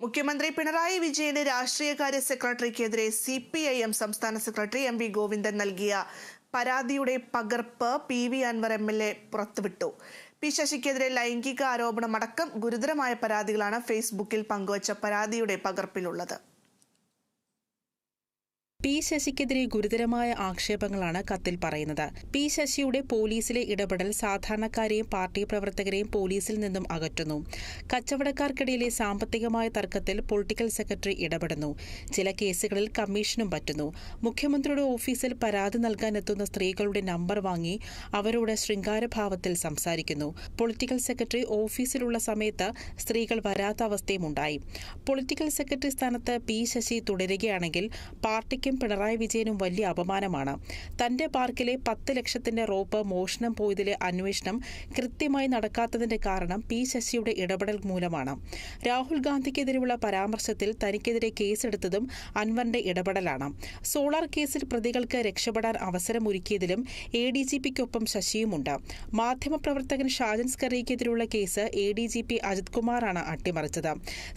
മുഖ്യമന്ത്രി പിണറായി വിജയന് രാഷ്ട്രീയകാര്യ സെക്രട്ടറിക്കെതിരെ സി പി ഐ എം സംസ്ഥാന സെക്രട്ടറി എം വി ഗോവിന്ദൻ നൽകിയ പരാതിയുടെ പകർപ്പ് P V Anvar M L A പുറത്തുവിട്ടു. പി ശശിക്കെതിരെ ലൈംഗിക ആരോപണമടക്കം ഗുരുതരമായ പരാതികളാണ് ഫേസ്ബുക്കിൽ പങ്കുവച്ച പരാതിയുടെ പകർപ്പിലുള്ളത്. പി ശശിക്കെതിരെ ഗുരുതരമായ ആക്ഷേപങ്ങളാണ് കത്തിൽ പറയുന്നത്. പി ശശിയുടെ പോലീസിലെ ഇടപെടൽ സാധാരണക്കാരെയും പാർട്ടി പ്രവർത്തകരെയും പോലീസിൽ നിന്നും അകറ്റുന്നു. കച്ചവടക്കാർക്കിടയിലെ സാമ്പത്തികമായ തർക്കത്തിൽ പൊളിറ്റിക്കൽ സെക്രട്ടറി ഇടപെടുന്നു. ചില കേസുകളിൽ കമ്മീഷനും പറ്റുന്നു. മുഖ്യമന്ത്രിയുടെ ഓഫീസിൽ പരാതി നൽകാനെത്തുന്ന സ്ത്രീകളുടെ നമ്പർ വാങ്ങി അവരോട് ശൃംഗാരഭാവത്തിൽ സംസാരിക്കുന്നു. പൊളിറ്റിക്കൽ സെക്രട്ടറി ഓഫീസിലുള്ള സമയത്ത് സ്ത്രീകൾ വരാത്ത അവസ്ഥയും ഉണ്ടായി പൊളിറ്റിക്കൽ സെക്രട്ടറി സ്ഥാനത്ത് പി ശശി തുടരുകയാണെങ്കിൽ പാർട്ടിക്ക് പാർട്ടിക്കും പിണറായി വിജയനും വലിയ അപമാനമാണ്. തന്റെ പാർക്കിലെ പത്ത് ലക്ഷത്തിന്റെ റോപ്പ് മോഷണം പോയതിലെ അന്വേഷണം കൃത്യമായി നടക്കാത്തതിന്റെ കാരണം പി ശശിയുടെ ഇടപെടൽ മൂലമാണ്. രാഹുൽ ഗാന്ധിക്കെതിരെയുള്ള പരാമർശത്തിൽ തനിക്കെതിരെ കേസെടുത്തതും അൻവറിന്റെ ഇടപെടലാണ്. സോളാർ കേസിൽ പ്രതികൾക്ക് രക്ഷപ്പെടാൻ അവസരമൊരുക്കിയതിലും എ ഡി ജി പിക്കൊപ്പം ശശിയുമുണ്ട്. മാധ്യമപ്രവർത്തകൻ Shajan സ്കറിക്കെതിരെയുള്ള case A D G P Ajith കുമാറാണ് അട്ടിമറിച്ചത്.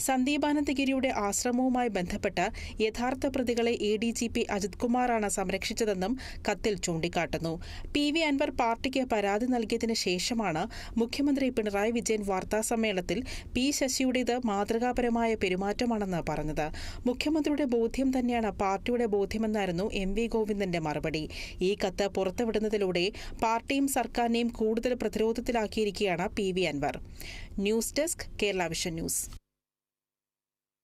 സന്ദീപാനന്ദഗിരിയുടെ ആശ്രമവുമായി ബന്ധപ്പെട്ട് യഥാർത്ഥ പ്രതികളെ A D G P Ajith കുമാറാണ് സംരക്ഷിച്ചതെന്നും കത്തിൽ ചൂണ്ടിക്കാട്ടുന്നു. പി വി അൻവർ പാർട്ടിക്ക് പരാതി നൽകിയതിന് ശേഷമാണ് മുഖ്യമന്ത്രി പിണറായി വിജയൻ വാർത്താസമ്മേളനത്തിൽ പി ശശിയുടേത് മാതൃകാപരമായ പെരുമാറ്റമാണെന്ന് പറഞ്ഞത്. മുഖ്യമന്ത്രിയുടെ ബോധ്യം തന്നെയാണ് പാർട്ടിയുടെ ബോധ്യമെന്നായിരുന്നു എം വി ഗോവിന്ദന്റെ മറുപടി. ഈ കത്ത് പുറത്തുവിടുന്നതിലൂടെ പാർട്ടിയും സർക്കാരിനെയും കൂടുതൽ പ്രതിരോധത്തിലാക്കിയിരിക്കുകയാണ് P V Anvar. News desk Kerala vision news.